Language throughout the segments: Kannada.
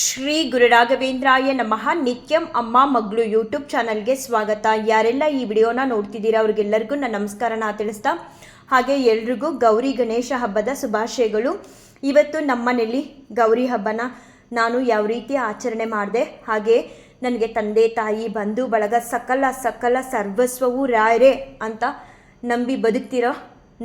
ಶ್ರೀ ಗುರುರಾಘವೇಂದ್ರಾಯ ನಮಃ. ನಿತ್ಯಂ ಅಮ್ಮ ಮಗಳು ಯೂಟ್ಯೂಬ್ ಚಾನಲ್ಗೆ ಸ್ವಾಗತ. ಯಾರೆಲ್ಲ ಈ ವಿಡಿಯೋನ ನೋಡ್ತಿದ್ದೀರಾ ಅವ್ರಿಗೆಲ್ಲರಿಗೂ ನನ್ನ ನಮಸ್ಕಾರನ ತಿಳಿಸ್ತಾ, ಹಾಗೆ ಎಲ್ರಿಗೂ ಗೌರಿ ಗಣೇಶ ಹಬ್ಬದ ಶುಭಾಶಯಗಳು. ಇವತ್ತು ನಮ್ಮನೆಯಲ್ಲಿ ಗೌರಿ ಹಬ್ಬನ ನಾನು ಯಾವ ರೀತಿ ಆಚರಣೆ ಮಾಡಿದೆ, ಹಾಗೆ ನನಗೆ ತಂದೆ, ತಾಯಿ, ಬಂಧು, ಬಳಗ, ಸಕಲ ಸಕಲ ಸರ್ವಸ್ವವು ರಾಯರೇ ಅಂತ ನಂಬಿ ಬದುಕ್ತಿರೋ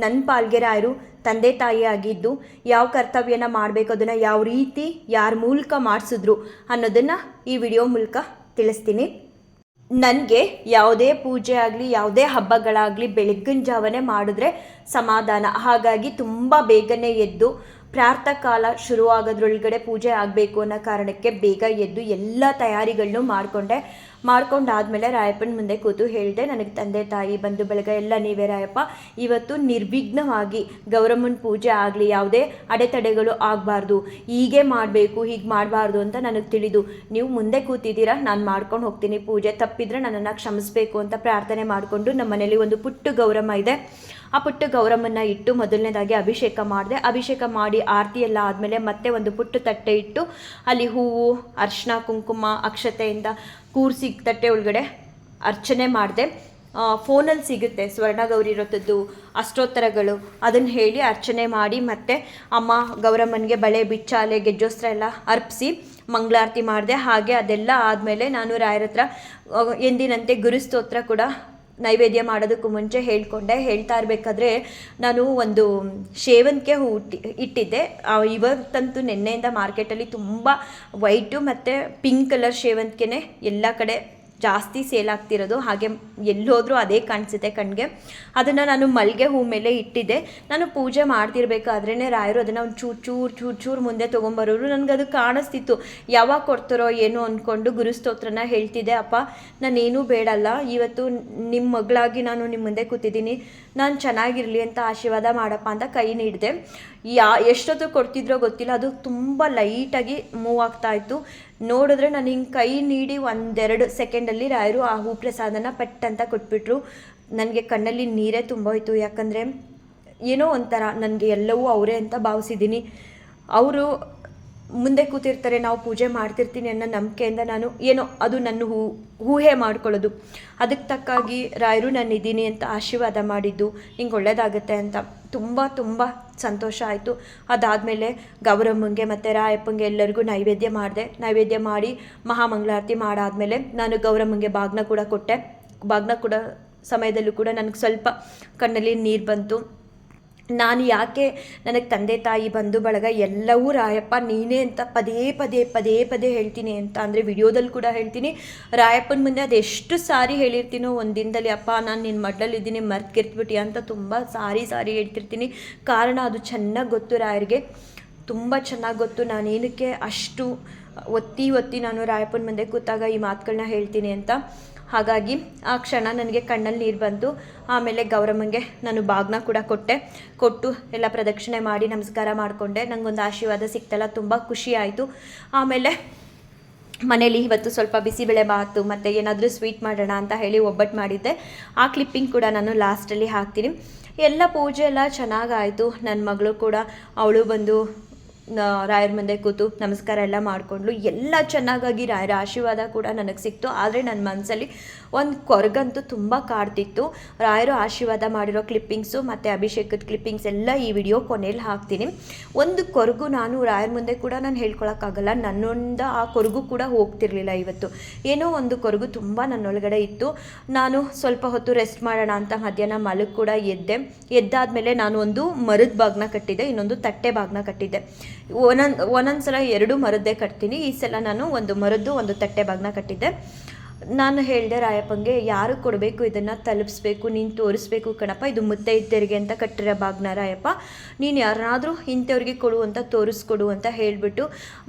ನನ್ನ ಪಾಲ್ಗೆ ರಾಯರು ತಂದೆ ತಾಯಿ ಆಗಿದ್ದು ಯಾವ ಕರ್ತವ್ಯನ ಮಾಡಬೇಕು ಅದನ್ನು ಯಾವ ರೀತಿ, ಯಾರ ಮೂಲಕ ಮಾಡಿಸಿದ್ರು ಅನ್ನೋದನ್ನು ಈ ವಿಡಿಯೋ ಮೂಲಕ ತಿಳಿಸ್ತೀನಿ. ನನಗೆ ಯಾವುದೇ ಪೂಜೆ ಆಗಲಿ, ಯಾವುದೇ ಹಬ್ಬಗಳಾಗಲಿ ಬೆಳಗ್ಗಿನ ಜಾವನೆ ಮಾಡಿದ್ರೆ ಸಮಾಧಾನ. ಹಾಗಾಗಿ ತುಂಬ ಬೇಗನೆ ಎದ್ದು ಪ್ರಾರ್ಥ ಕಾಲ ಶುರುವಾಗೋದ್ರೊಳಗಡೆ ಪೂಜೆ ಆಗಬೇಕು ಅನ್ನೋ ಕಾರಣಕ್ಕೆ ಬೇಗ ಎದ್ದು ಎಲ್ಲ ತಯಾರಿಗಳನ್ನೂ ಮಾಡಿಕೊಂಡೆ. ಮಾಡ್ಕೊಂಡಾದ್ಮೇಲೆ ರಾಯಪ್ಪನ ಮುಂದೆ ಕೂತು ಹೇಳಿದೆ, ನನಗೆ ತಂದೆ ತಾಯಿ ಬಂಧು ಬಳಗ ಎಲ್ಲ ನೀವೇ ರಾಯಪ್ಪ. ಇವತ್ತು ನಿರ್ವಿಘ್ನವಾಗಿ ಗೌರಮ್ಮನ ಪೂಜೆ ಆಗಲಿ, ಯಾವುದೇ ಅಡೆತಡೆಗಳು ಆಗಬಾರ್ದು. ಹೀಗೆ ಮಾಡಬೇಕು, ಹೀಗೆ ಮಾಡಬಾರ್ದು ಅಂತ ನನಗೆ ತಿಳಿದು. ನೀವು ಮುಂದೆ ಕೂತಿದ್ದೀರಾ, ನಾನು ಮಾಡ್ಕೊಂಡು ಹೋಗ್ತೀನಿ. ಪೂಜೆ ತಪ್ಪಿದ್ರೆ ನನ್ನನ್ನು ಕ್ಷಮಿಸಬೇಕು ಅಂತ ಪ್ರಾರ್ಥನೆ ಮಾಡಿಕೊಂಡು ನಮ್ಮ ಮನೇಲಿ ಒಂದು ಪುಟ್ಟ ಗೌರಮ್ಮ ಇದೆ. ಆ ಪುಟ್ಟ ಗೌರಮ್ಮನ ಇಟ್ಟು ಮೊದಲನೇದಾಗಿ ಅಭಿಷೇಕ ಮಾಡಿದೆ. ಅಭಿಷೇಕ ಮಾಡಿ ಆರತಿ ಎಲ್ಲ ಆದಮೇಲೆ ಮತ್ತೆ ಒಂದು ಪುಟ್ಟ ತಟ್ಟೆ ಇಟ್ಟು ಅಲ್ಲಿ ಹೂವು ಅರ್ಶಿನ ಕುಂಕುಮ ಅಕ್ಷತೆಯಿಂದ ಕೂರಿಸಿ ತಟ್ಟೆ ಒಳಗಡೆ ಅರ್ಚನೆ ಮಾಡಿದೆ. ಫೋನಲ್ಲಿ ಸಿಗುತ್ತೆ ಸ್ವರ್ಣಗೌರಿ ವ್ರತದ್ದು ಅಷ್ಟೋತ್ತರಗಳು. ಅದನ್ನು ಹೇಳಿ ಅರ್ಚನೆ ಮಾಡಿ ಮತ್ತೆ ಅಮ್ಮ ಗೌರಮ್ಮನಿಗೆ ಬಳೆ ಬಿಚ್ಚಾಲೆ ಗೆಜ್ಜೋಸ್ತ್ರ ಎಲ್ಲ ಅರ್ಪಿಸಿ ಮಂಗಳಾರತಿ ಮಾಡಿದೆ. ಹಾಗೆ ಅದೆಲ್ಲ ಆದಮೇಲೆ ನಾನು ರಾಯರ ಹತ್ರ ಆ, ಎಂದಿನಂತೆ ಗುರುಸ್ತೋತ್ರ ಕೂಡ ನೈವೇದ್ಯ ಮಾಡೋದಕ್ಕೂ ಮುಂಚೆ ಹೇಳ್ಕೊಂಡೆ. ಹೇಳ್ತಾ ಇರಬೇಕಾದ್ರೆ ನಾನು ಒಂದು ಸೇವಂತಿಗೆ ಹೂ ಇಟ್ಟಿ ಇಟ್ಟಿದ್ದೆ. ಇವತ್ತಂತೂ ನಿನ್ನೆಯಿಂದ ಮಾರ್ಕೆಟಲ್ಲಿ ತುಂಬ ವೈಟು ಮತ್ತು ಪಿಂಕ್ ಕಲರ್ ಶೇವಂತಿಗೆನೇ ಎಲ್ಲ ಕಡೆ ಜಾಸ್ತಿ ಸೇಲ್ ಆಗ್ತಿರೋದು, ಹಾಗೆ ಎಲ್ಲೋದ್ರೂ ಅದೇ ಕಾಣಿಸುತ್ತೆ ಕಣ್ಗೆ. ಅದನ್ನು ನಾನು ಮಲ್ಲಿಗೆ ಹೂ ಮೇಲೆ ಇಟ್ಟಿದ್ದೆ. ನಾನು ಪೂಜೆ ಮಾಡ್ತಿರ್ಬೇಕಾದ್ರೇ ರಾಯರು ಅದನ್ನು ಒಂದು ಚೂರು ಚೂರು ಚೂರು ಚೂರು ಮುಂದೆ ತೊಗೊಂಬರೋರು. ನನಗೆ ಅದು ಕಾಣಿಸ್ತಿತ್ತು. ಯಾವಾಗ ಕೊಡ್ತಾರೋ ಏನು ಅಂದ್ಕೊಂಡು ಗುರುಸ್ತೋತ್ರನ ಹೇಳ್ತಿದ್ದೆ, ಅಪ್ಪ, ನಾನೇನೂ ಬೇಡಲ್ಲ. ಇವತ್ತು ನಿಮ್ಮ ಮಗಳಾಗಿ ನಾನು ನಿಮ್ಮ ಮುಂದೆ ಕೂತಿದ್ದೀನಿ. ನಾನು ಚೆನ್ನಾಗಿರಲಿ ಅಂತ ಆಶೀರ್ವಾದ ಮಾಡಪ್ಪ ಅಂತ ಕೈ ನೀಡಿದೆ. ಯಾ, ಎಷ್ಟೊತ್ತು ಕೊಡ್ತಿದ್ರೋ ಗೊತ್ತಿಲ್ಲ. ಅದು ತುಂಬ ಲೈಟಾಗಿ ಮೂವ್ ಆಗ್ತಾ ಇತ್ತು. ನೋಡಿದ್ರೆ ನಾನು ಹಿಂಗೆ ಕೈ ನೀಡಿ ಒಂದೆರಡು ಸೆಕೆಂಡಲ್ಲಿ ರಾಯರು ಆ ಹೂ ಪ್ರಸಾದನ ಪಟ್ ಅಂತ ಕೊಟ್ಬಿಟ್ರು. ನನಗೆ ಕಣ್ಣಲ್ಲಿ ನೀರೇ ತುಂಬೋಯ್ತು ಯಾಕಂದರೆ ಏನೋ ಒಂಥರ ನನಗೆ ಎಲ್ಲವೂ ಅವರೇ ಅಂತ ಭಾವಿಸಿದ್ದೀನಿ. ಅವರು ಮುಂದೆ ಕೂತಿರ್ತಾರೆ, ನಾವು ಪೂಜೆ ಮಾಡ್ತಿರ್ತೀನಿ ಅನ್ನೋ ನಂಬಿಕೆಯಿಂದ ನಾನು ಏನೋ ಅದು ನನ್ನ ಹೂ, ಊಹೆ ಮಾಡ್ಕೊಳ್ಳೋದು. ಅದಕ್ಕೆ ತಕ್ಕಾಗಿ ರಾಯರು ನಾನು ಇದ್ದೀನಿ ಅಂತ ಆಶೀರ್ವಾದ ಮಾಡಿದ್ದು. ಹಿಂಗೆ ಒಳ್ಳೇದಾಗುತ್ತೆ ಅಂತ. ತುಂಬ ತುಂಬ ಸಂತೋಷ ಆಯಿತು. ಅದಾದಮೇಲೆ ಗೌರಮ್ಮಂಗೆ ಮತ್ತು ರಾಯಪ್ಪಂಗೆ ಎಲ್ಲರಿಗೂ ನೈವೇದ್ಯ ಮಾಡಿದೆ. ನೈವೇದ್ಯ ಮಾಡಿ ಮಹಾಮಂಗಳಾರತಿ ಮಾಡಾದಮೇಲೆ ನಾನು ಗೌರಮ್ಮಂಗೆ ಬಾಗ್ನ ಕೂಡ ಕೊಟ್ಟೆ. ಬಾಗ್ನ ಕೂಡ ಸಮಯದಲ್ಲೂ ಕೂಡ ನನಗೆ ಸ್ವಲ್ಪ ಕಣ್ಣಲ್ಲಿ ನೀರು ಬಂತು. ನಾನು ಯಾಕೆ ನನಗೆ ತಂದೆ ತಾಯಿ, ಬಂಧು ಬಳಗ ಎಲ್ಲವೂ ರಾಯಪ್ಪ ನೀನೇ ಅಂತ ಪದೇ ಪದೇ ಪದೇ ಪದೇ ಹೇಳ್ತೀನಿ ಅಂತ ಅಂದರೆ ವಿಡಿಯೋದಲ್ಲಿ ಕೂಡ ಹೇಳ್ತೀನಿ. ರಾಯಪ್ಪನ ಮುಂದೆ ಅದೆಷ್ಟು ಸಾರಿ ಹೇಳಿರ್ತೀನೋ ಒಂದು ಅಪ್ಪ, ನಾನು ನಿನ್ನ ಮಡ್ಲಲ್ಲಿದ್ದೀನಿ ಮರ್ತ್ಗಿರ್ತ್ಬಿಟ್ಟು ಅಂತ ತುಂಬ ಸಾರಿ ಸಾರಿ ಹೇಳ್ತಿರ್ತೀನಿ. ಕಾರಣ ಅದು ಚೆನ್ನಾಗಿ ಗೊತ್ತು ರಾಯರಿಗೆ. ತುಂಬ ಚೆನ್ನಾಗಿ ಗೊತ್ತು. ನಾನೇನಕ್ಕೆ ಅಷ್ಟು ಒತ್ತಿ ಒತ್ತಿ ನಾನು ರಾಯಪ್ಪನ ಮುಂದೆ ಕೂತಾಗ ಈ ಮಾತುಗಳನ್ನ ಹೇಳ್ತೀನಿ ಅಂತ. ಹಾಗಾಗಿ ಆ ಕ್ಷಣ ನನಗೆ ಕಣ್ಣಲ್ಲಿ ನೀರು ಬಂತು ಆಮೇಲೆ ಗೌರಮ್ಮಂಗೆ ನಾನು ಬಾಗ್ನ ಕೂಡ ಕೊಟ್ಟೆ. ಕೊಟ್ಟು ಎಲ್ಲ ಪ್ರದಕ್ಷಿಣೆ ಮಾಡಿ ನಮಸ್ಕಾರ ಮಾಡಿಕೊಂಡೆ. ನನಗೊಂದು ಆಶೀರ್ವಾದ ಸಿಕ್ತಲ್ಲ, ತುಂಬ ಖುಷಿ ಆಯಿತು. ಆಮೇಲೆ ಮನೇಲಿ ಇವತ್ತು ಸ್ವಲ್ಪ ಬಿಸಿಬೇಳೆ ಬಾತು, ಮತ್ತು ಏನಾದರೂ ಸ್ವೀಟ್ ಮಾಡೋಣ ಅಂತ ಹೇಳಿ ಒಬ್ಬಟ್ಟು ಮಾಡಿದ್ದೆ. ಆ ಕ್ಲಿಪ್ಪಿಂಗ್ ಕೂಡ ನಾನು ಲಾಸ್ಟಲ್ಲಿ ಹಾಕ್ತೀನಿ. ಎಲ್ಲ ಪೂಜೆ ಎಲ್ಲ ಚೆನ್ನಾಗಾಯಿತು ನನ್ನ ಮಗಳು ಕೂಡ, ಅವಳು ಬಂದು ರಾಯರ ಮುಂದೆ ಕೂತು ನಮಸ್ಕಾರ ಎಲ್ಲ ಮಾಡಿಕೊಂಡ್ಲು. ಎಲ್ಲ ಚೆನ್ನಾಗಾಗಿ ರಾಯರ ಆಶೀರ್ವಾದ ಕೂಡ ನನಗೆ ಸಿಕ್ತು. ಆದರೆ ನನ್ನ ಮನಸ್ಸಲ್ಲಿ ಒಂದು ಕೊರಗಂತೂ ತುಂಬ ಕಾಡ್ತಿತ್ತು. ರಾಯರು ಆಶೀರ್ವಾದ ಮಾಡಿರೋ ಕ್ಲಿಪ್ಪಿಂಗ್ಸು ಮತ್ತು ಅಭಿಷೇಕದ ಕ್ಲಿಪ್ಪಿಂಗ್ಸ್ ಎಲ್ಲ ಈ ವಿಡಿಯೋ ಕೊನೆಯಲ್ಲಿ ಹಾಕ್ತೀನಿ. ಒಂದು ಕೊರಗು ನಾನು ರಾಯರ ಮುಂದೆ ಕೂಡ ನಾನು ಹೇಳ್ಕೊಳಕ್ಕಾಗಲ್ಲ. ನನ್ನಿಂದ ಆ ಕೊರಗು ಕೂಡ ಹೋಗ್ತಿರ್ಲಿಲ್ಲ ಇವತ್ತು. ಏನೋ ಒಂದು ಕೊರಗು ತುಂಬ ನನ್ನೊಳಗಡೆ ಇತ್ತು. ನಾನು ಸ್ವಲ್ಪ ಹೊತ್ತು ರೆಸ್ಟ್ ಮಾಡೋಣ ಅಂತ ಮಧ್ಯಾಹ್ನ ಮಲಗಿ ಕೂಡ ಎದ್ದೆ. ಎದ್ದಾದ್ಮೇಲೆ ನಾನು ಒಂದು ಮರದ ಬಾಗ್ನ ಕಟ್ಟಿದ್ದೆ. ಇನ್ನೊಂದು ತಟ್ಟೆ ಬಾಗ್ನ ಕಟ್ಟಿದ್ದೆ. ಒಂದೊಂದು ಒಂದೊಂದು ಸಲ ಎರಡು ಮರದ್ದೇ ಕಟ್ತೀನಿ. ಈ ಸಲ ನಾನು ಒಂದು ಮರದ್ದು ಒಂದು ತಟ್ಟೆ ಬಾಗ್ನ ಕಟ್ಟಿದ್ದೆ. ನಾನು ಹೇಳಿದೆ ರಾಯಪ್ಪಂಗೆ, ಯಾರು ಕೊಡಬೇಕು ಇದನ್ನು ತಲುಪಿಸ್ಬೇಕು, ನೀನು ತೋರಿಸ್ಬೇಕು ಕಣಪ್ಪ, ಇದು ಮುತ್ತೈದೆಯರಿಗೆ ಅಂತ ಕಟ್ಟಿರೋ ಬಾಗ್ನ ರಾಯಪ್ಪ. ನೀನು ಯಾರನ್ನಾದರೂ ಇಂಥವ್ರಿಗೆ ಕೊಡು ಅಂತ ತೋರಿಸ್ಕೊಡು ಅಂತ ಹೇಳಿಬಿಟ್ಟು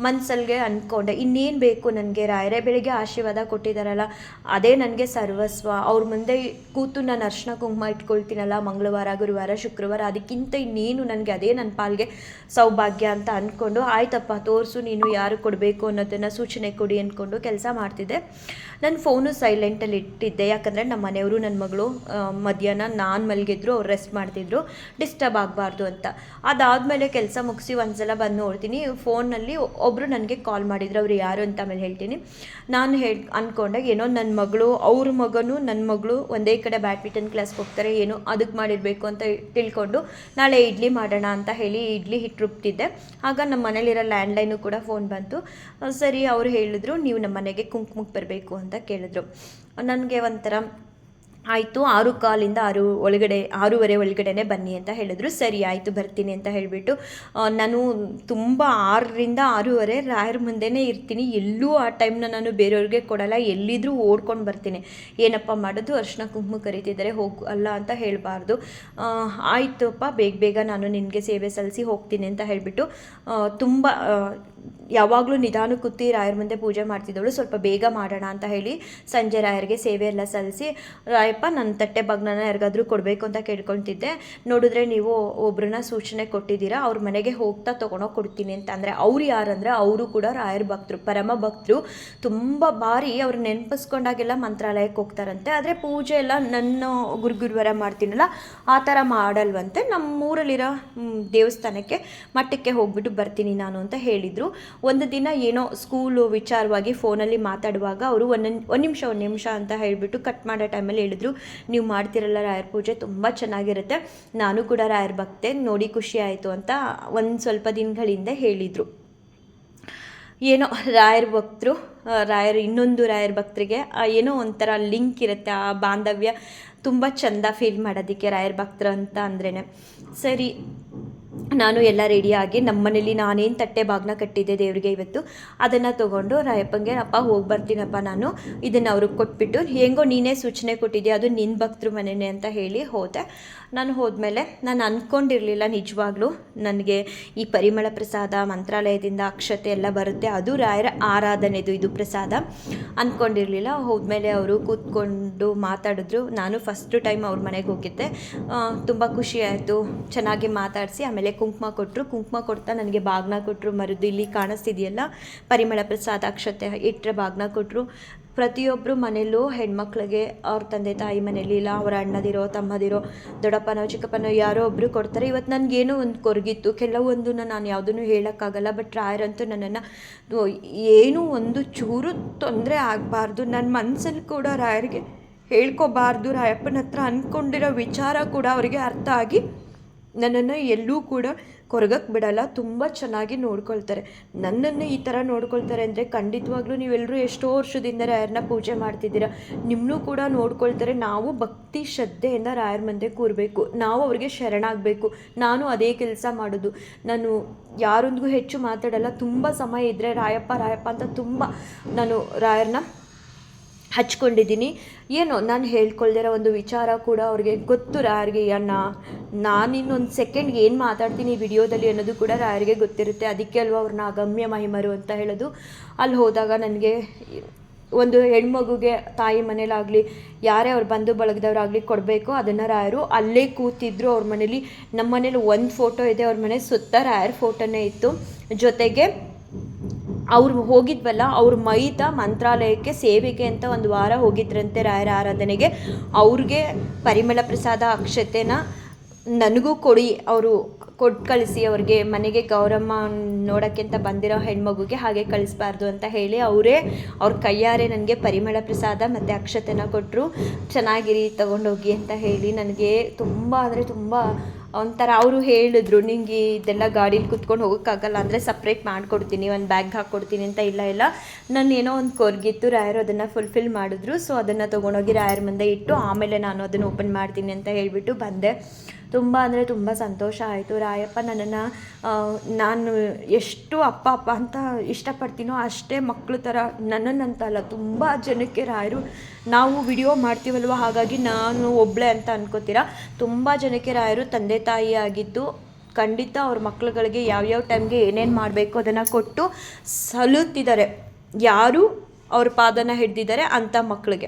ಮನ್ಸಲ್ಗೆ ಅಂದ್ಕೊಂಡೆ ಇನ್ನೇನು ಬೇಕು ನನಗೆ? ರಾಯರೇ ಬೆಳಿಗ್ಗೆ ಆಶೀರ್ವಾದ ಕೊಟ್ಟಿದ್ದಾರಲ್ಲ ಅದೇ ನನಗೆ ಸರ್ವಸ್ವ. ಅವ್ರ ಮುಂದೆ ಕೂತು ನಾನು ಅರ್ಶನ ಕುಂಕುಮ ಇಟ್ಕೊಳ್ತೀನಲ್ಲ, ಮಂಗಳವಾರ, ಗುರುವಾರ, ಶುಕ್ರವಾರ, ಅದಕ್ಕಿಂತ ಇನ್ನೇನು ನನಗೆ ಅದೇ ನನ್ನ ಪಾಲ್ಗೆ ಸೌಭಾಗ್ಯ ಅಂತ ಅಂದ್ಕೊಂಡು ಆಯ್ತಪ್ಪ, ತೋರಿಸು ನೀನು ಯಾರು ಕೊಡಬೇಕು ಅನ್ನೋದನ್ನು ಸೂಚನೆ ಕೊಡಿ ಅಂದ್ಕೊಂಡು ಕೆಲಸ ಮಾಡ್ತಿದ್ದೆ. ನನ್ನ ಫೋನು ಸೈಲೆಂಟಲ್ಲಿ ಇಟ್ಟಿದ್ದೆ. ಯಾಕಂದರೆ ನಮ್ಮ ಮನೆಯವರು ನನ್ನ ಮಗಳು ಮಧ್ಯಾಹ್ನ ನಾನು ಮಲಗಿದ್ರು, ಅವ್ರು ರೆಸ್ಟ್ ಮಾಡ್ತಿದ್ರು ಡಿಸ್ಟರ್ಬ್ ಆಗಬಾರ್ದು ಅಂತ. ಅದಾದಮೇಲೆ ಕೆಲಸ ಮುಗಿಸಿ ಒಂದ್ಸಲ ಬಂದು ನೋಡ್ತೀನಿ. ಫೋನಲ್ಲಿ ಒಬ್ಬರು ನನಗೆ ಕಾಲ್ ಮಾಡಿದ್ರು. ಅವ್ರು ಯಾರು ಅಂತ ಆಮೇಲೆ ಹೇಳ್ತೀನಿ. ನಾನು ಹೇಳ್ ಅಂದ್ಕೊಂಡಾಗ ಏನೋ ನನ್ನ ಮಗಳು, ಅವ್ರ ಮಗನು ನನ್ನ ಮಗಳು ಒಂದೇ ಕಡೆ ಬ್ಯಾಡ್ಮಿಂಟನ್ ಕ್ಲಾಸ್ಗೆ ಹೋಗ್ತಾರೆ, ಏನೋ ಅದಕ್ಕೆ ಮಾಡಿರಬೇಕು ಅಂತ ತಿಳ್ಕೊಂಡು ನಾಳೆ ಇಡ್ಲಿ ಮಾಡೋಣ ಅಂತ ಹೇಳಿ ಇಡ್ಲಿ ಹಿಟ್ಟು ರುಬ್ತಿದ್ದೆ. ಆಗ ನಮ್ಮ ಮನೇಲಿರೋ ಲ್ಯಾಂಡ್ಲೈನು ಕೂಡ ಫೋನ್ ಬಂತು. ಸರಿ, ಅವ್ರು ಹೇಳಿದ್ರು, ನೀವು ನಮ್ಮ ಮನೆಗೆ ಕುಂಕುಮಕ್ಕೆ ಬರಬೇಕು ಅಂತ ಕೇಳಿದ್ರು. ನನಗೆ ಒಂಥರ ಆಯಿತು, ಆರು ಕಾಲಿಂದ ಆರು ಒಳಗಡೆ, ಆರೂವರೆ ಒಳಗಡೆನೆ ಬನ್ನಿ ಅಂತ ಹೇಳಿದ್ರು. ಸರಿ, ಆಯಿತು, ಬರ್ತೀನಿ ಅಂತ ಹೇಳಿಬಿಟ್ಟು ನಾನು ತುಂಬ ಆರರಿಂದ ಆರೂವರೆ, ರಾಯರ ಮುಂದೆನೆ ಇರ್ತೀನಿ. ಎಲ್ಲೂ ಆ ಟೈಮ್ನ ನಾನು ಬೇರೆಯವ್ರಿಗೆ ಕೊಡಲ್ಲ, ಎಲ್ಲಿದ್ರೂ ಓಡ್ಕೊಂಡು ಬರ್ತೀನಿ. ಏನಪ್ಪ ಮಾಡೋದು? ಅರ್ಶಿನ ಕುಂಕುಮ ಕರೀತಿದ್ದಾರೆ, ಹೋಗು, ಅಲ್ಲ ಅಂತ ಹೇಳಬಾರ್ದು. ಆಯಿತಪ್ಪ, ಬೇಗ ಬೇಗ ನಾನು ನಿನಗೆ ಸೇವೆ ಸಲ್ಲಿಸಿ ಹೋಗ್ತೀನಿ ಅಂತ ಹೇಳಿಬಿಟ್ಟು ತುಂಬ ಯಾವಾಗಲೂ ನಿಧಾನ ಕೂತಿ ರಾಯರ ಮುಂದೆ ಪೂಜೆ ಮಾಡ್ತಿದ್ದವಳು. ಸ್ವಲ್ಪ ಬೇಗ ಮಾಡೋಣ ಅಂತ ಹೇಳಿ ಸಂಜೆ ರಾಯರಿಗೆ ಸೇವೆ ಎಲ್ಲ ಸಲ್ಲಿಸಿ ರಾಯಪ್ಪ ನನ್ನ ತಟ್ಟೆ ಬಗ್ನನ ಯಾರಿಗಾದ್ರೂ ಕೊಡಬೇಕು ಅಂತ ಕೇಳ್ಕೊತಿದ್ದೆ ನೋಡಿದ್ರೆ ನೀವು ಒಬ್ಬರನ್ನ ಸೂಚನೆ ಕೊಟ್ಟಿದ್ದೀರಾ, ಅವ್ರ ಮನೆಗೆ ಹೋಗ್ತಾ ತೊಗೊಂಡೋಗಿ ಕೊಡ್ತೀನಿ ಅಂತ. ಅಂದರೆ ಅವ್ರು ಯಾರಂದ್ರೆ ಅವರು ಕೂಡ ರಾಯರ ಭಕ್ತರು, ಪರಮ ಭಕ್ತರು. ತುಂಬ ಬಾರಿ ಅವ್ರು ನೆನಪಿಸ್ಕೊಂಡಾಗೆಲ್ಲ ಮಂತ್ರಾಲಯಕ್ಕೆ ಹೋಗ್ತಾರಂತೆ. ಆದರೆ ಪೂಜೆ ಎಲ್ಲ ನನ್ನ ಗುರು ಗುರುವಾರ ಮಾಡ್ತೀನಲ್ಲ, ಆ ಥರ ಮಾಡಲ್ವಂತೆ. ನಮ್ಮೂರಲ್ಲಿರೋ ದೇವಸ್ಥಾನಕ್ಕೆ ಮಠಕ್ಕೆ ಹೋಗ್ಬಿಟ್ಟು ಬರ್ತೀನಿ ನಾನು ಅಂತ ಹೇಳಿದರು. ಒಂದು ದಿನ ಏನೋ ಸ್ಕೂಲು ವಿಚಾರವಾಗಿ ಫೋನಲ್ಲಿ ಮಾತಾಡುವಾಗ ಅವರು ಒಂದೊಂದು, ಒಂದು ನಿಮಿಷ ಒಂದು ನಿಮಿಷ ಅಂತ ಹೇಳಿಬಿಟ್ಟು ಕಟ್ ಮಾಡೋ ಟೈಮಲ್ಲಿ ಹೇಳಿದ್ರು. ನೀವು ಮಾಡ್ತಿರಲ್ಲ ರಾಯರ ಪೂಜೆ, ತುಂಬ ಚೆನ್ನಾಗಿರುತ್ತೆ. ನಾನು ಕೂಡ ರಾಯರ ಭಕ್ತೆ ನೋಡಿ ಖುಷಿ ಆಯಿತು ಅಂತ ಒಂದು ಸ್ವಲ್ಪ ದಿನಗಳಿಂದ ಹೇಳಿದರು. ಏನೋ ರಾಯರ ಭಕ್ತರು, ರಾಯರ್ ಇನ್ನೊಂದು ರಾಯರ ಭಕ್ತರಿಗೆ ಏನೋ ಒಂಥರ ಲಿಂಕ್ ಇರುತ್ತೆ, ಆ ಬಾಂಧವ್ಯ ತುಂಬ ಚೆಂದ ಫೀಲ್ ಮಾಡೋದಕ್ಕೆ ರಾಯರ ಭಕ್ತರು ಅಂತ ಅಂದ್ರೇ ಸರಿ ನಾನು ಎಲ್ಲ ರೆಡಿಯಾಗಿ ನಮ್ಮ ಮನೇಲಿ ನಾನೇನು ತಟ್ಟೆ ಬಾಗ್ನ ಕಟ್ಟಿದ್ದೆ ದೇವರಿಗೆ ಇವತ್ತು, ಅದನ್ನು ತೊಗೊಂಡು ರಾಯಪ್ಪಂಗೆ, ಅಪ್ಪ, ಹೋಗಿ ಬರ್ತೀನಪ್ಪ ನಾನು, ಇದನ್ನು ಅವ್ರಿಗೆ ಕೊಟ್ಬಿಟ್ಟು, ಹೆಂಗೋ ನೀನೇ ಸೂಚನೆ ಕೊಟ್ಟಿದ್ದೆ ಅದು ನಿನ್ನ ಭಕ್ತರು ಮನೆಯೇ ಅಂತ ಹೇಳಿ ಹೋದೆ. ನಾನು ಹೋದ್ಮೇಲೆ ನಾನು ಅಂದ್ಕೊಂಡಿರಲಿಲ್ಲ ನಿಜವಾಗ್ಲೂ, ನನಗೆ ಈ ಪರಿಮಳ ಪ್ರಸಾದ, ಮಂತ್ರಾಲಯದಿಂದ ಅಕ್ಷತೆ ಎಲ್ಲ ಬರುತ್ತೆ, ಅದು ರಾಯರ ಆರಾಧನೆದು ಇದು ಪ್ರಸಾದ ಅಂದ್ಕೊಂಡಿರಲಿಲ್ಲ ಹೋದ್ಮೇಲೆ ಅವರು ಕೂತ್ಕೊಂಡು ಮಾತಾಡಿದ್ರು, ನಾನು ಫಸ್ಟು ಟೈಮ್ ಅವ್ರ ಮನೆಗೆ ಹೋಗಿದ್ದೆ. ತುಂಬ ಖುಷಿ ಆಯಿತು, ಚೆನ್ನಾಗಿ ಮಾತಾಡಿಸಿ, ಆಮೇಲೆ ಕುಂಕುಮ ಕೊಟ್ಟರು ಕುಂಕುಮ ಕೊಡ್ತಾ ನನಗೆ ಬಾಗ್ನ ಕೊಟ್ಟರು ಮರದು ಇಲ್ಲಿ ಕಾಣಿಸ್ತಿದೆಯಲ್ಲ? ಪರಿಮಳ ಪ್ರಸಾದ, ಅಕ್ಷತೆ ಇಟ್ಟರೆ ಬಾಗ್ನ ಕೊಟ್ಟರು ಪ್ರತಿಯೊಬ್ಬರು ಮನೆಯಲ್ಲೂ ಹೆಣ್ಮಕ್ಳಿಗೆ ಅವ್ರ ತಂದೆ ತಾಯಿ ಮನೇಲಿ ಇಲ್ಲ, ಅವರ ಅಣ್ಣದಿರೋ, ತಮ್ಮದಿರೋ, ದೊಡ್ಡಪ್ಪನೋ, ಚಿಕ್ಕಪ್ಪನೋ ಯಾರೋ ಒಬ್ಬರು ಕೊಡ್ತಾರೆ. ಇವತ್ತು ನನಗೇನೋ ಒಂದು ಕೊರಗಿತ್ತು. ಕೆಲವೊಂದನ್ನು ನಾನು ಯಾವುದನ್ನು ಹೇಳೋಕ್ಕಾಗಲ್ಲ ಬಟ್ ರಾಯರಂತೂ ನನ್ನನ್ನು ಏನೂ ಒಂದು ಚೂರು ತೊಂದರೆ ಆಗಬಾರ್ದು. ನನ್ನ ಮನಸ್ಸಲ್ಲಿ ಕೂಡ ರಾಯರಿಗೆ ಹೇಳ್ಕೋಬಾರ್ದು. ರಾಯಪ್ಪನ ಹತ್ರ ಅಂದ್ಕೊಂಡಿರೋ ವಿಚಾರ ಕೂಡ ಅವರಿಗೆ ಅರ್ಥ ಆಗಿ ನನ್ನನ್ನು ಎಲ್ಲೂ ಕೂಡ ಕೊರಗಕ್ಕೆ ಬಿಡಲ್ಲ, ತುಂಬ ಚೆನ್ನಾಗಿ ನೋಡ್ಕೊಳ್ತಾರೆ. ನನ್ನನ್ನು ಈ ಥರ ನೋಡ್ಕೊಳ್ತಾರೆ ಅಂದರೆ ಖಂಡಿತವಾಗ್ಲೂ ನೀವೆಲ್ಲರೂ ಎಷ್ಟೋ ವರ್ಷದಿಂದ ರಾಯರನ್ನ ಪೂಜೆ ಮಾಡ್ತಿದ್ದೀರಾ. ನಿಮ್ಮನ್ನೂ ಕೂಡ ನೋಡ್ಕೊಳ್ತಾರೆ. ನಾವು ಭಕ್ತಿ ಶ್ರದ್ಧೆಯಿಂದ ರಾಯರ ಮುಂದೆ ಕೂರಬೇಕು. ನಾವು ಅವ್ರಿಗೆ ಶರಣಾಗಬೇಕು. ನಾನು ಅದೇ ಕೆಲಸ ಮಾಡೋದು. ನಾನು ಯಾರೊಂದಿಗೂ ಹೆಚ್ಚು ಮಾತಾಡಲ್ಲ. ತುಂಬ ಸಮಯ ಇದ್ದರೆ ರಾಯಪ್ಪ ರಾಯಪ್ಪ ಅಂತ ತುಂಬ ನಾನು ರಾಯರನ್ನ ಹಚ್ಕೊಂಡಿದ್ದೀನಿ. ಏನೋ, ನಾನು ಹೇಳ್ಕೊಳ್ದಿರೋ ಒಂದು ವಿಚಾರ ಕೂಡ ಅವ್ರಿಗೆ ಗೊತ್ತು, ರಾಯರಿಗೆ. ನಾನು ಇನ್ನೊಂದು ಸೆಕೆಂಡ್ಗೆ ಏನು ಮಾತಾಡ್ತೀನಿ ವಿಡಿಯೋದಲ್ಲಿ ಅನ್ನೋದು ಕೂಡ ರಾಯರಿಗೆ ಗೊತ್ತಿರುತ್ತೆ. ಅದಕ್ಕೆ ಅಲ್ವಾ ಅವ್ರನ್ನ ಅಗಮ್ಯ ಮಹಿಮರು ಅಂತ ಹೇಳೋದು. ಅಲ್ಲಿ ಹೋದಾಗ ನನಗೆ ಒಂದು ಹೆಣ್ಮಗುಗೆ ತಾಯಿ ಮನೇಲಾಗಲಿ, ಯಾರೇ ಅವ್ರು ಬಂಧು ಬಳಗದವರಾಗಲಿ ಕೊಡಬೇಕು ಅದನ್ನು ರಾಯರು. ಅಲ್ಲೇ ಕೂತಿದ್ರು ಅವ್ರ ಮನೇಲಿ. ನಮ್ಮ ಮನೇಲಿ ಒಂದು ಫೋಟೋ ಇದೆ, ಅವ್ರ ಮನೆ ಸುತ್ತ ರಾಯರ್ ಫೋಟೋನೇ ಇತ್ತು. ಜೊತೆಗೆ ಅವ್ರು ಹೋಗಿದ್ವಲ್ಲ, ಅವ್ರ ಮೈತ ಮಂತ್ರಾಲಯಕ್ಕೆ ಸೇವೆಗೆ ಅಂತ ಒಂದು ವಾರ ಹೋಗಿದ್ರಂತೆ ರಾಯರ ಆರಾಧನೆಗೆ. ಅವ್ರಿಗೆ ಪರಿಮಳ ಪ್ರಸಾದ ಅಕ್ಷತೆನ ನನಗೂ ಕೊಡಿ, ಅವರು ಕೊಟ್ಟು ಕಳಿಸಿ, ಅವ್ರಿಗೆ ಮನೆಗೆ ಗೌರಮ್ಮ ನೋಡೋಕ್ಕೆ ಅಂತ ಬಂದಿರೋ ಹೆಣ್ಮಗುಗೆ ಹಾಗೆ ಕಳಿಸ್ಬಾರ್ದು ಅಂತ ಹೇಳಿ ಅವರೇ, ಅವ್ರ ಕೈಯಾರೆ ನನಗೆ ಪರಿಮಳ ಪ್ರಸಾದ ಮತ್ತು ಅಕ್ಷತೆನ ಕೊಟ್ಟರು ಚೆನ್ನಾಗಿರಿ, ತಗೊಂಡೋಗಿ ಅಂತ ಹೇಳಿ ನನಗೆ ತುಂಬ ಅಂದರೆ ತುಂಬ ಒಂಥರ ಅವರು ಹೇಳಿದ್ರು, ನಿಂಗೆ ಇದೆಲ್ಲ ಗಾಡೀಲಿ ಕುತ್ಕೊಂಡು ಹೋಗೋಕ್ಕಾಗಲ್ಲ, ಅಂದರೆ ಸಪ್ರೇಟ್ ಮಾಡಿಕೊಡ್ತೀನಿ, ಒಂದು ಬ್ಯಾಗ್ ಹಾಕ್ಕೊಡ್ತೀನಿ ಅಂತ ಇಲ್ಲ ಇಲ್ಲ. ನಾನು ಏನೋ ಒಂದು ಕೊರ್ಗಿತ್ತು, ರಾಯರು ಅದನ್ನು ಫುಲ್ಫಿಲ್ ಮಾಡಿದ್ರು. ಸೊ ಅದನ್ನು ತೊಗೊಂಡೋಗಿ ರಾಯರ್ ಮುಂದೆ ಇಟ್ಟು, ಆಮೇಲೆ ನಾನು ಅದನ್ನು ಓಪನ್ ಮಾಡ್ತೀನಿ ಅಂತ ಹೇಳಿಬಿಟ್ಟು ಬಂದೆ. ತುಂಬ ಅಂದರೆ ತುಂಬ ಸಂತೋಷ ಆಯಿತು. ರಾಯಪ್ಪ ನನ್ನನ್ನು ನಾನು ಎಷ್ಟು ಅಪ್ಪ ಅಪ್ಪ ಅಂತ ಇಷ್ಟಪಡ್ತೀನೋ ಅಷ್ಟೇ ಮಕ್ಕಳು ಥರ ನನ್ನನ್ನಂತಲ್ಲ, ತುಂಬ ಜನಕ್ಕೆ ರಾಯರು ನಾವು ವಿಡಿಯೋ ಮಾಡ್ತೀವಲ್ವ? ಹಾಗಾಗಿ ನಾನು ಒಬ್ಳೆ ಅಂತ ಅನ್ಕೋತೀರಾ? ತುಂಬ ಜನಕ್ಕೆ ರಾಯರು ತಂದೆ ತಾಯಿ ಆಗಿದ್ದು ಖಂಡಿತ ಅವ್ರ ಮಕ್ಕಳುಗಳಿಗೆ ಯಾವ್ಯಾವ ಟೈಮ್ಗೆ ಏನೇನು ಮಾಡಬೇಕು ಅದನ್ನು ಕೊಟ್ಟು ಸಲುತ್ತಿದ್ದಾರೆ. ಯಾರು ಅವ್ರ ಪಾದನ ಹಿಡ್ದಿದ್ದಾರೆ ಅಂಥ ಮಕ್ಕಳಿಗೆ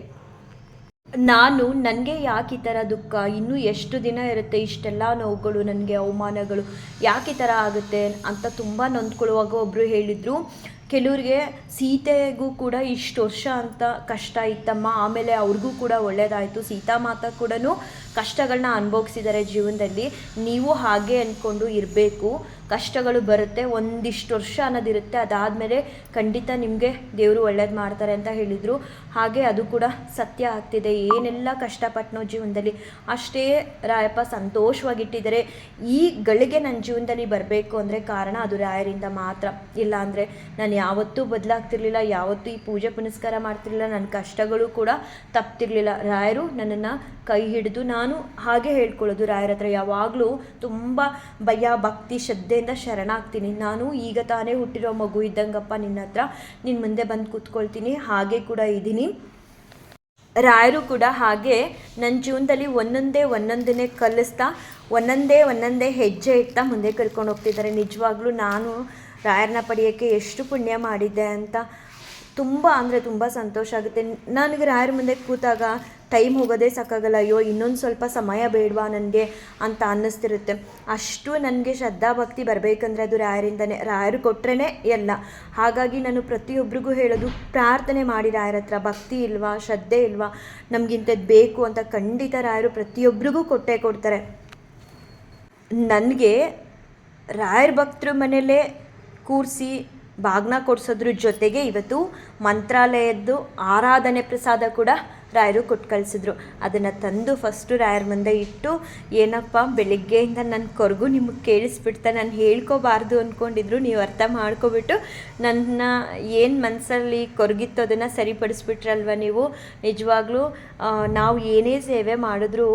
ನಾನು ನನಗೆ ಯಾಕೆ ಈ ಥರ ದುಃಖ? ಇನ್ನೂ ಎಷ್ಟು ದಿನ ಇರುತ್ತೆ ಇಷ್ಟೆಲ್ಲ ನೋವುಗಳು, ನನಗೆ ಅವಮಾನಗಳು, ಯಾಕೆ ಈ ಥರ ಆಗುತ್ತೆ ಅಂತ ತುಂಬ ನೊಂದ್ಕೊಳ್ಳುವಾಗ ಒಬ್ಬರು ಹೇಳಿದರು. ಕೆಲವ್ರಿಗೆ ಸೀತೆಗೂ ಕೂಡ ಇಷ್ಟು ವರ್ಷ ಅಂತ ಕಷ್ಟ ಇತ್ತಮ್ಮ. ಆಮೇಲೆ ಅವ್ರಿಗೂ ಕೂಡ ಒಳ್ಳೆಯದಾಯಿತು ಸೀತಾ ಮಾತಾ ಕೂಡ ಕಷ್ಟಗಳನ್ನ ಅನುಭವಿಸಿದ್ದಾರೆ ಜೀವನದಲ್ಲಿ. ನೀವು ಹಾಗೆ ಅಂದ್ಕೊಂಡು ಇರಬೇಕು. ಕಷ್ಟಗಳು ಬರುತ್ತೆ, ಒಂದಿಷ್ಟು ವರ್ಷ ಅನ್ನೋದಿರುತ್ತೆ ಅದಾದಮೇಲೆ ಖಂಡಿತ ನಿಮಗೆ ದೇವರು ಒಳ್ಳೇದು ಮಾಡ್ತಾರೆ ಅಂತ ಹೇಳಿದರು. ಹಾಗೆ ಅದು ಕೂಡ ಸತ್ಯ ಆಗ್ತಿದೆ. ಏನೆಲ್ಲ ಕಷ್ಟಪಟ್ಟನೋ ಜೀವನದಲ್ಲಿ ಅಷ್ಟೇ ರಾಯಪ್ಪ ಸಂತೋಷವಾಗಿಟ್ಟಿದ್ದಾರೆ ಈ ಗಳಿಗೆ ನನ್ನ ಜೀವನದಲ್ಲಿ ಬರಬೇಕು ಅಂದರೆ ಕಾರಣ ಅದು ರಾಯರಿಂದ ಮಾತ್ರ. ಇಲ್ಲ ಅಂದರೆ ನಾನು ಯಾವತ್ತೂ ಬದಲಾಗ್ತಿರ್ಲಿಲ್ಲ, ಯಾವತ್ತೂ ಈ ಪೂಜೆ ಪುನಸ್ಕಾರ ಮಾಡ್ತಿರ್ಲಿಲ್ಲ ನನ್ನ ಕಷ್ಟಗಳು ಕೂಡ ತಪ್ತಿರ್ಲಿಲ್ಲ. ರಾಯರು ನನ್ನನ್ನು ಕೈ ಹಿಡಿದು ನಾನು ಹಾಗೆ ಹೇಳ್ಕೊಳ್ಳೋದು. ರಾಯರ ಹತ್ರ ಯಾವಾಗಲೂ ತುಂಬ ಭಯ, ಭಕ್ತಿ, ಶ್ರದ್ಧೆಯಿಂದ ಶರಣಾಗ್ತೀನಿ. ನಾನು ಈಗ ತಾನೇ ಹುಟ್ಟಿರೋ ಮಗು ಇದ್ದಂಗಪ್ಪ ನಿನ್ನ ಹತ್ರ. ನಿನ್ನ ಮುಂದೆ ಬಂದು ಕೂತ್ಕೊಳ್ತೀನಿ. ಹಾಗೆ ಕೂಡ ಇದ್ದೀನಿ. ರಾಯರು ಕೂಡ ಹಾಗೆ ನನ್ನ ಜೀವನದಲ್ಲಿ ಒಂದೊಂದೇ ಒಂದೊಂದನ್ನೇ ಕಲಿಸ್ತಾ, ಒಂದೊಂದೇ ಒಂದೊಂದೇ ಹೆಜ್ಜೆ ಇಡ್ತಾ ಮುಂದೆ ಕರ್ಕೊಂಡು ಹೋಗ್ತಿದ್ದಾರೆ. ನಿಜವಾಗ್ಲೂ ನಾನು ರಾಯರನ್ನ ಪಡೆಯೋಕ್ಕೆ ಎಷ್ಟು ಪುಣ್ಯ ಮಾಡಿದ್ದೆ ಅಂತ ತುಂಬ ಅಂದರೆ ತುಂಬ ಸಂತೋಷ ಆಗುತ್ತೆ. ನನಗೆ ರಾಯರ ಮುಂದೆ ಕೂತಾಗ ಟೈಮ್ ಹೋಗೋದೇ ಸಾಕಾಗಲ್ಲ. ಅಯ್ಯೋ, ಇನ್ನೊಂದು ಸ್ವಲ್ಪ ಸಮಯ ಬೇಡವಾ ನನಗೆ ಅಂತ ಅನ್ನಿಸ್ತಿರುತ್ತೆ. ಅಷ್ಟು ನನಗೆ ಶ್ರದ್ಧಾ ಭಕ್ತಿ ಬರಬೇಕಂದ್ರೆ ಅದು ರಾಯರಿಂದನೇ. ರಾಯರು ಕೊಟ್ರೇ ಎಲ್ಲ. ಹಾಗಾಗಿ ನಾನು ಪ್ರತಿಯೊಬ್ಬರಿಗೂ ಹೇಳೋದು, ಪ್ರಾರ್ಥನೆ ಮಾಡಿ ರಾಯರ ಹತ್ರ. ಭಕ್ತಿ ಇಲ್ವಾ? ಶ್ರದ್ಧೆ ಇಲ್ವಾ? ನಮಗಿಂಥದ್ದು ಬೇಕು ಅಂತ ಖಂಡಿತ ರಾಯರು ಪ್ರತಿಯೊಬ್ಬರಿಗೂ ಕೊಟ್ಟೇ ಕೊಡ್ತಾರೆ. ನನಗೆ ರಾಯರ ಭಕ್ತರು ಮನೇಲೇ ಕೂರಿಸಿ ಬಾಗ್ನ ಕೊಡಿಸೋದ್ರ ಜೊತೆಗೆ ಇವತ್ತು ಮಂತ್ರಾಲಯದ್ದು ಆರಾಧನೆ ಪ್ರಸಾದ ಕೂಡ ರಾಯರು ಕೊಟ್ಟು ಕಳಿಸಿದ್ರು ಅದನ್ನು ತಂದು ಫಸ್ಟು ರಾಯರ ಮುಂದೆ ಇಟ್ಟು, ಏನಪ್ಪ, ಬೆಳಿಗ್ಗೆಯಿಂದ ನನ್ನ ಕೊರಗು ನಿಮಗೆ ಕೇಳಿಸ್ಬಿಡ್ತಾ, ನಾನು ಹೇಳ್ಕೋಬಾರ್ದು ಅಂದ್ಕೊಂಡಿದ್ರು ನೀವು ಅರ್ಥ ಮಾಡ್ಕೊಬಿಟ್ಟು ನನ್ನ ಏನು ಮನಸ್ಸಲ್ಲಿ ಕೊರಗಿತ್ತು ಅದನ್ನು ಸರಿಪಡಿಸ್ಬಿಟ್ರಲ್ವ ನೀವು? ನಿಜವಾಗ್ಲೂ ನಾವು ಏನೇ ಸೇವೆ ಮಾಡಿದ್ರೂ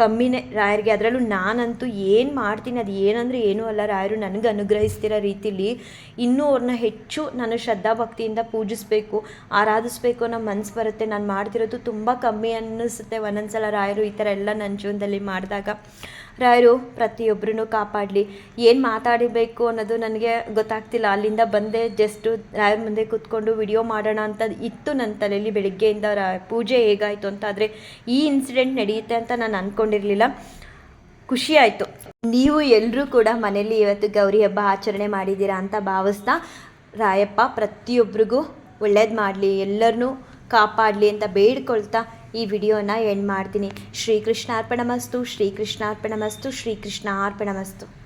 ಕಮ್ಮಿನೇ ರಾಯರಿಗೆ. ಅದರಲ್ಲೂ ನಾನಂತೂ ಏನು ಮಾಡ್ತೀನಿ, ಅದು ಏನಂದರೆ ಏನೂ ಅಲ್ಲ ರಾಯರು, ನನಗೆ ಅನುಗ್ರಹಿಸ್ತಿರೋ ರೀತಿಲಿ ಇನ್ನೂ ಅವ್ರನ್ನ ಹೆಚ್ಚು ನಾನು ಶ್ರದ್ಧಾಭಕ್ತಿಯಿಂದ ಪೂಜಿಸಬೇಕು, ಆರಾಧಿಸ್ಬೇಕು ಅನ್ನೋ ಮನ್ಸು ಬರುತ್ತೆ. ನಾನು ಮಾಡ್ತಿರೋದು ತುಂಬ ಕಮ್ಮಿ ಅನ್ನಿಸುತ್ತೆ ಒಂದೊಂದ್ಸಲ ರಾಯರು ಈ ಥರ ಎಲ್ಲ ನನ್ನ ಜೀವನದಲ್ಲಿ ಮಾಡಿದಾಗ. ರಾಯರು, ಪ್ರತಿಯೊಬ್ಬರನ್ನು ಕಾಪಾಡಲಿ. ಏನು ಮಾತಾಡಬೇಕು ಅನ್ನೋದು ನನಗೆ ಗೊತ್ತಾಗ್ತಿಲ್ಲ. ಅಲ್ಲಿಂದ ಬಂದೆ ಜಸ್ಟು ರಾಯರ ಮುಂದೆ ಕೂತ್ಕೊಂಡು ವಿಡಿಯೋ ಮಾಡೋಣ ಅಂತ ಇತ್ತು ನನ್ನ ತಲೆಯಲ್ಲಿ ಬೆಳಿಗ್ಗೆಯಿಂದ. ರಾ, ಪೂಜೆ ಹೇಗಾಯಿತು ಅಂತ ಆದರೆ ಈ ಇನ್ಸಿಡೆಂಟ್ ನಡೆಯುತ್ತೆ ಅಂತ ನಾನು ಅಂದ್ಕೊಂಡಿರಲಿಲ್ಲ ಖುಷಿ ಆಯಿತು. ನೀವು ಎಲ್ಲರೂ ಕೂಡ ಮನೆಯಲ್ಲಿ ಇವತ್ತು ಗೌರಿ ಹಬ್ಬ ಆಚರಣೆ ಮಾಡಿದ್ದೀರಾ ಅಂತ ಭಾವಿಸ್ತಾ ರಾಯಪ್ಪ ಪ್ರತಿಯೊಬ್ಬರಿಗೂ ಒಳ್ಳೇದು ಮಾಡಲಿ. ಎಲ್ಲರನ್ನೂ ಕಾಪಾಡಲಿ ಅಂತ ಬೇಡ್ಕೊಳ್ತಾ ಈ ವಿಡಿಯೋನ ಎಂಡ್ ಮಾಡ್ತೀನಿ. ಶ್ರೀಕೃಷ್ಣಾರ್ಪಣಮಸ್ತು ಅರ್ಪಣ ಶ್ರೀಕೃಷ್ಣಾರ್ಪಣಮಸ್ತು.